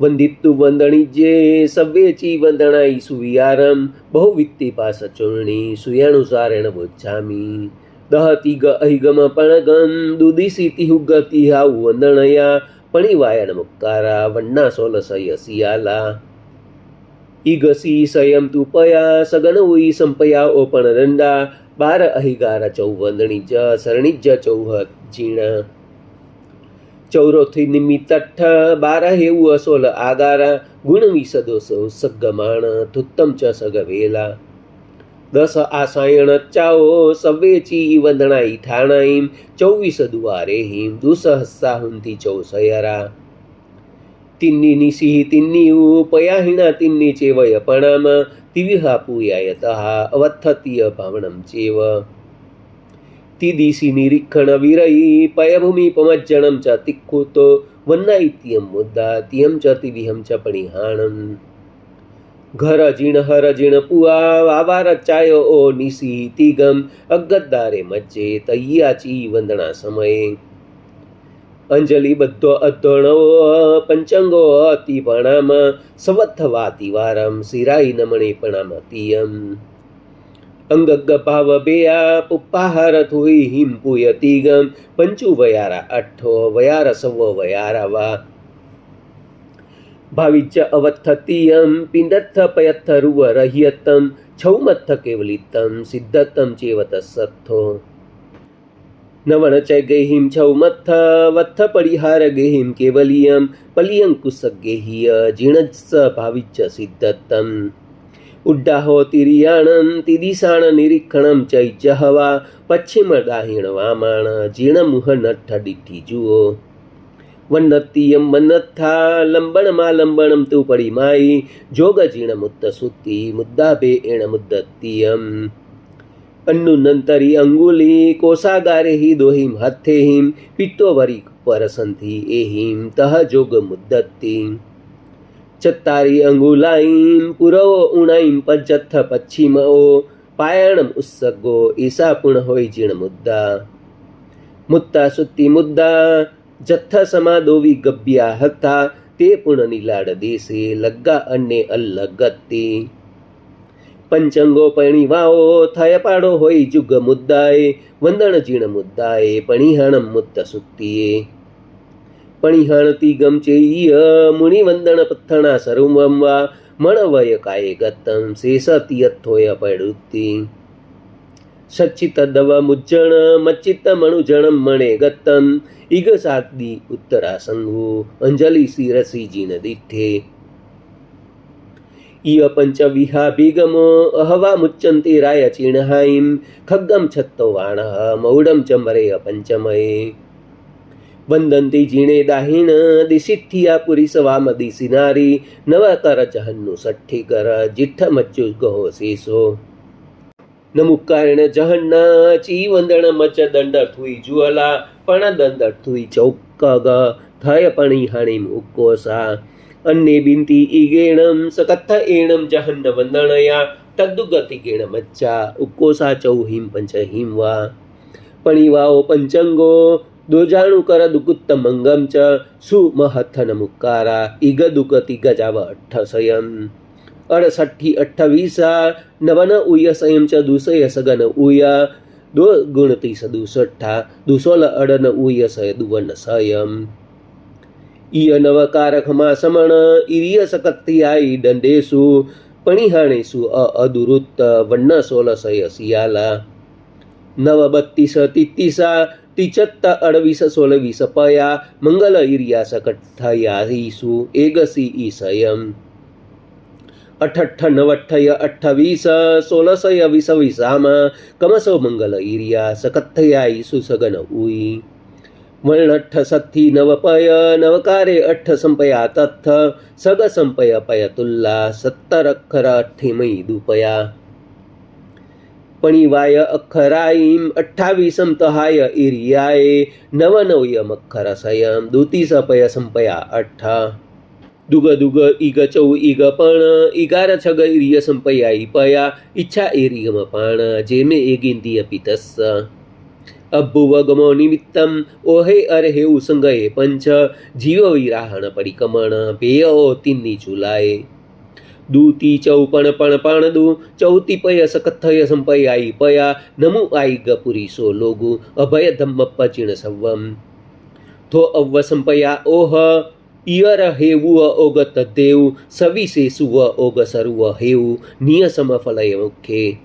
વંદિતુ વંદણી જે સવ્યેચી વંદણાઈ સુવિયારમ બહુ વિત્તિ બહુવિત્તિ પાસચૂર્ણી સુયાણુસારેણ વોચ્છામી. દહતિ ગ અહિગમ પણગમ દુદિસિતિ હુગતિ હાઉ વંદણયા, પણિવાયણ મુક્કારા વન્ના સોલસય સિયાલા. ઈગસી સયમ તુ પયા સગન ઉઈ સંપયા ઓપણ રંડા, બાર અહિગાર ચૌવંદણી જ સરણિજ ચૌહ જીણા ચૌરોથી નિમિત્ત બાર હેવું અસોલ આગારા ગુણવી સદોસો સગમાણ ધુત્તમ ચ સગવેલા દસ આસાયણ ચાઓ સવેચી વંદણાઈ ઠાણાઈમ ચૌવીસ દ્વારે હિમ દુસહસાહુંથી ચૌસયરા તિન્ની નિસિહ તિન્ની પયાહિણા તિન્ની ચેવય પણામ તિવિહા પૂયાયતઃ અવથતીય ભાવણમ ચેવ ತಿದಿಸಿ ನಿರೀಕ್ಷಣ ವಿರಯಿ ಪಯಭೂಮಿ ಪಮಜ್ಜಣಂ ಚ ತಿಕ್ಕುತೋ ವನ್ನ ಇತ್ಯಂ ಮುದ್ದಾತಿಯಂ ಚ ತಿವಿಹಂ ಚ ಪಣಿಹಾಣಂ ઘર જીણ હર જીણ પુઆ આવાર ચાયો ઓ નિસી તિગમ અગદ્દારે મજ્જે તૈયાચી વંદના સમયે અંજલિ બધો અધણો પંચંગો અતિ પણામાં સવત્થવાતિ વારમ શિરાઈ નમણે પણામાં તિયમ અંગગ ભાવ બેયા પુપ્પાહાર થુઈ હિમ પુયતિગમ પંચુ વયારા અઠ્ઠો વયાર સવ વયારા વા ભાવિચ અવત્થતિયમ પિંડત્થ પયત્થ રૂવ રહિયતમ છૌમત્થ કેવલિતમ સિદ્ધતમ ચેવત સત્થો નવણ ચ ગેહિમ છૌમત્થ વત્થ પરિહાર ગેહિમ કેવલિયમ પલિયંકુશ ગેહિય જીણસ્સ ભાવિચ સિદ્ધતમ. ઉડ્ડાહો તિરિયાણમ તિદિશાણ નિરીક્ષણમ ચૈચ હવા પશ્ચિમ દાહિણ વામાણ જીણમુહ નઠ ડિઠ્ઠી જુઓ વન્નત્તિયમ વન્નત્થા લંબણમાં લંબણમ તું પડિમાઈ જોગ જીણ મુત્ત સુત્તિ મુદ્દાભે એણ મુદ્દત્તિયમ. અન્નુનંતરી અંગુલી કોષાગારે હિ દોહિમ હથ્થેહિમ પિત્તોવરી પરસંથી એહિમ, તહ જોગ મુદ્દત્તિ ચત્તારી અંગુલાઈમ પુરવો ઉણાઈમ પજ્જત્થ પશ્ચિમઓ પાયણમ ઉત્સગો ઈસા પૂર્ણ હોય જીણ મુદ્દા મુત્તા સુત્તિ મુદ્દા જથ્થ સમાદોવી ગબ્યા હતા તે પૂર્ણ નીલાડ દેશે લગ્ગા અને અલ્લગત્તિ પંચંગો પણિવાઓ થય પાડો હોય જુગ મુદ્દાએ વંદણ જીણ મુદ્દાએ પણિહાણમ મુદ્દા સુત્તિએ પણિહાણતી ગમચેય મુનિવંદન પથ્થણા સરુમમ વા, મણવય કાય ગતમ શેષતિયથોય પડુતિ. સચ્ચિત દવ મુજ્જણ, મચ્ચિત મણુજણમ મણે ગતમ ઇગ સાદી ઉત્તરાસંગુ અંજલિ શિરસી જીન દિઠ્ઠે ઇય પંચ વિહાભિગમો, અહવા મુચ્ચંતિ રાય ચીણહાઈમ, ખગ્ગમ છત્તો વાણ મૌડમ ચમરે પંચમયે. વંદંતી જીણે દાહિણ દિશિથિયા પુરી સવામ દિશિનારી નવકર જહન્નુ સઠ્ઠી કર જીઠ મચ્યુ ગહો શેષો નમુકારણ જહન્ના ચી વંદણ મચ દંડ થુઈ જુઅલા પણ દંડ થુઈ ચૌક ગ થય પણી હણી મુકોસા. અન્ને બિંતી ઈગેણમ સકત્થ એણમ જહન્ન વંદણયા, તદ્દુગતિ ગેણ મચ્ચા ઉક્કોસા ચૌહિમ પંચ હિમ વા પણિવાઓ પંચંગો દોજાણુ કર દુકુત્ત મંગમ ચ સુમહથન મુકારા ઈગ દુકતિ ગજાવ અઠ્ઠસયમ અડસઠ્ઠી અઠ્ઠવીસા નવન ઉય સંયમ ચ દુસય સગન ઉય દો ગુણતી દુસઠ્ઠા દુસોલ અડન ઉય સય દુવન સયમ ઈય નવકારખમાં સમણ ઇરિય સકત્યાઈ દંડેશુ પણિહાણેશુ અ અદુરુત વન્ન સોલસય સિયાલા નવ બત્તીસ તિત્તીસા તિચત્ત અડવીસ સોલવીસ પયા મંગલ ઇરિયા સકઠયાઈસુ એગસી ઈસયમ અઠઠ નવઠ્ઠય અઠ્ઠવીસ સોલસય વિસ વિસામ કમસો મંગલ ઇરિયા સકથયાઈસુ સગન ઉઈ વર્ણઠ સત્થી નવપય નવકારે અઠ્ઠ સંપયા તથ્થ સગ સંપય પય તુલ્લા સત્તર અક્ષર અઠ્ઠીમય દુપયા પણિવાય અખરાઈમ અઠ્ઠાવીસમ તહાય ઇરિયાએ નવનવયમ અક્ષર સયમ દુતિસપય સંપયા અઠ્ઠ દુગ દુગ ઈગ ચૌ ઈગ પણ ઈગાર છગ ઇરિય સંપયા ઈપયા ઈચ્છા એરિયમ પણ જેમે એગિંદિય પિતસ્સ અભુવગમો નિમિત્તમ ઓહે અર્હેઉ સંગયે પંચ જીવ વિરાહણ પરિકમણ ભેયો તિન્ની ચુલાય દૂતી ચૌપણ પણ પણ દુ, ચૌતી પય સકથય સંપયાઈ પયા, નમુ આઈ ગપુરી સો લોગુ, અભય ધમ્મ પચિણ સવમ થો અવ્વ સંપયા ઓહ ઇયર હેવુ ઓગત દેવ સવિશે સુવ ઓગ સર્વ હેવું, નિય સમફલય મુખે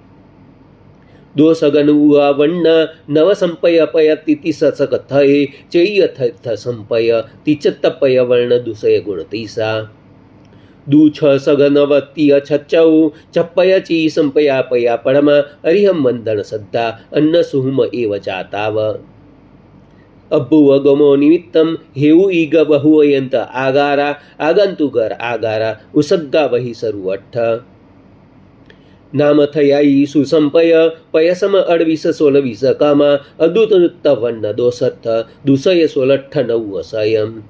દોષગનુવ વಣ್ણ નવ સંપય પય તિતિ સસકથય ચૈય થથ સંપય તિચતપય વર્ણ દુષય ગુણ તિસા. દુ છ સગનવતીય છચૌ ચપ્પય ચી સંપયા પયા પરમ અરિહમ વંદન સદ્ધા અન્ન સુહુમ એવ જાતાવ. અભ્ભુવગમો નિમિત્તમ હેવું ઈગ બહુવયંત આગારા આગંતુગર આગારા, ઉસગ્ગા વહી સરુવઠ્ઠ. નામ થયાઈ સુસંપય, પયસમ અડવીસ સોલવીસ કામા અદુત વન્ન દોસત્થ દુસય સોલઠ્ઠ નવ સયમ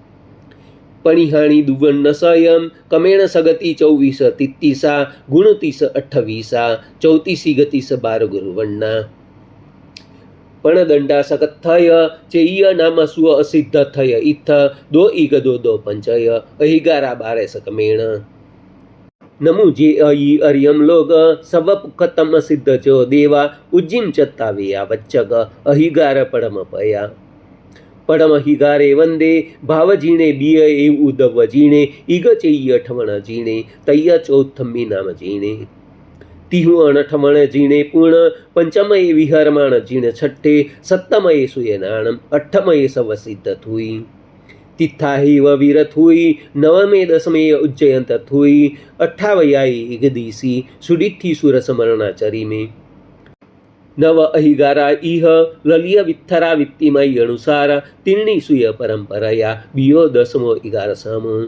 પણિહાણી દુવન્ન સયમ કમેણ સગતિ ચૌવીસ તિત્તીસા ગુણતીસ અઠ્ઠવીસા ચૌતીસી ગતિસ બાર ગુરુવન્ના પણદંડા સકથય ચેય નામ સુ અસિદ્ધ થય ઇથ દો ઈગ દો દો પંચય અહિગારા બારે સકમેણ નમુ જે અયી અર્યમ લોગ સવ પુખતમ સિદ્ધ ચો દેવા ઉજ્જીમ ચત્તાવેયા વચ્ચગ અહિગાર પડમ પયા વંદે ભાવ જીણે બિય એવ ઉદવ જીણે ઈગ ચેય ઠવણ જીણે તૈય ચોથમ્મી નામ જીણે તિહુ અણઠમણ જીણે પૂર્ણ પંચમયે વિહરમાણ જીણ છઠ્ઠે સપ્તમયે સુયનાણમ અઠ્ઠમયે સવસિદ્ધ થુઈ તિથાહિવ વિરથુઈ નવમે દસમે ઉજ્જયંત થુઈ અઠ્ઠાવયાઈ ઇગદીસી સુડિઠ્ઠી સુરસમરણાચરીમે નવ અહિગારા ઇહ લલિય વિથરા વિત્તિમય અનુસાર તીર્ણી સુય પરંપરયા બીયો દસમો ઇગાર સમ.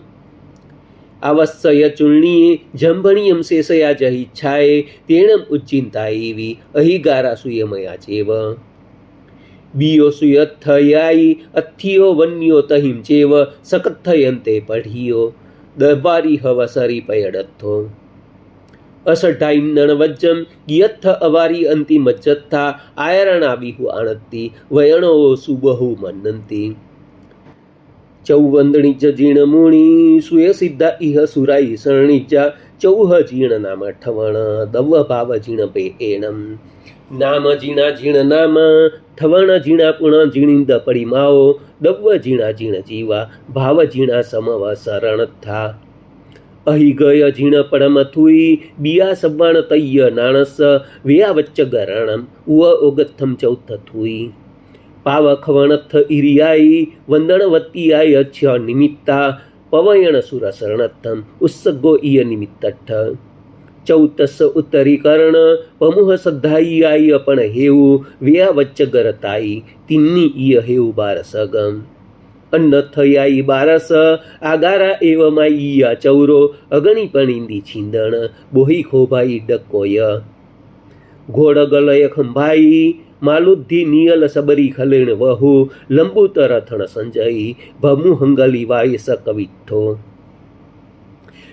આવસ્સય ચૂર્ણીએ જંભણીયમ શેષયા જહિચ્છાએ તેણમ ઉચ્ચિંતાયેવી અહિગારા સુયમયા ચેવ. બીયો સુયથયાઈ અથિયો વન્યો તહિમ ચેવ, સકથયંતે પઢિયો, દરબારી હવસરી પયડથ્થો અસઢાઈન્નણ વજ્જમ ગિયત્થ અવારી અંતિ મજ્જત્થા આયરણા બિહુ આણત્તિ વયણો સુબહુ મનંતી ચૌવંદણી જ જીણ મૂણી સુય સિદ્ધા ઇહ સુરાઈ શરણિજા ચૌહ જીણ નામ ઠવણ, દવ ભાવ જીણ પે એણમ નામ જીણા જીણ નામ, ઠવણ જીણા પુણ જીણીંદ પડી માઓ દવ જીણા જીણ જીવા, ભાવ જીણા સમવ શરણ થા અહી ગય જીણ પડમ થુઈ બિયા સબ્બાણ તૈય નાણસ વ્યા વચ્ચ ગરણમ ઉવ ઓગથમ ચૌથ થુઈ પાવખ વણથ ઇરિયાઈ વંદણવતીયાય અચ્છ નિમિત્તા પવયણ સુર શરણત્થમ ઉત્સગો ઇય નિમિત્તઠ્ઠ ચૌતસ ઉત્તરીકરણ પમુહ સદ્ધાઈયાય પણ હેવું વ્યા વચ્ચ ગરતાઈ તિન્ની ઇય હેવું બાર સગમ અન્ન થયાઈ બારસ. આગારા એવમાં ઈયા ચૌરો. અગણી પણીંદી છીંદણ. બોહી ખોભાઈ ડકોય. ઘોડ ગલય ખંભાઈ. માલુદ્ધિ નિયલ સબરી ખલેણ વહુ. લંબુત રથણ સંજય. ભમુ હંગલી વાયસ કવિઠો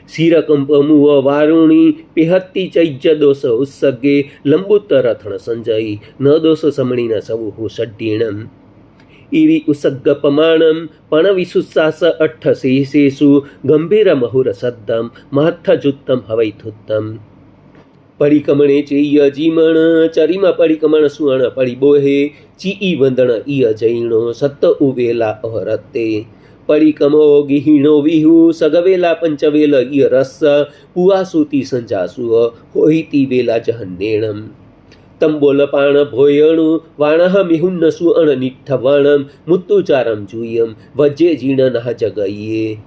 શિરકંપમુવ વારુણી. પિહત્તી ચૈજ્ય દોષ ઉત્સગે લંબુત રથણ સંજય. ન દોષ સમણીન સવુહુ ષડ્ડીણમ ઇરી ઉસગ્ગપમાણમ પણ વિસુસાસ અઠ્ઠ શેષેષુ ગંભીર મહુર સદ્દમ મહત્થજુત્તમ હવૈથુત્તમ પરિકમણે ચેય જીમણ ચરીમાં પરિકમણ સુવર્ણ પરિબોહે ચીઈ વંદણ ઈ અજૈણો સત ઉવેલા અહરતે પરિકમો ગિહીણો વિહુ સગવેલા પંચવેલ ઇય રસ પુઆસુતી સંજાસુ હોહિતી વેલા જહન્નેણમ તંબોલપાણ ભોયણુ વાણઃ મિહુન્ન સુઅણ નિઠ્ઠવણમ મુત્તુચારમ જુયમ, વજ્જે જીણનઃ જગયે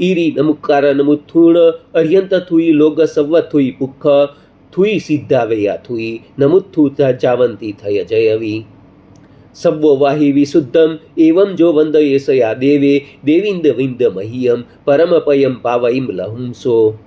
ઈરી નમુકાર નમુથુણ અર્યંત થુઈ લોગ સવ્વ થુઈ પુખ, થુઈ સિદ્ધાવયા થુઈ નમુથુ જાવંતી થય જયવી. સવ્વો વાહી વિશુદ્ધમ, એવમ જો વંદયેસયા દેવે, દેવિંદ વિંદ મહિયમ પરમપયમ પાવઈમ લહુંસો.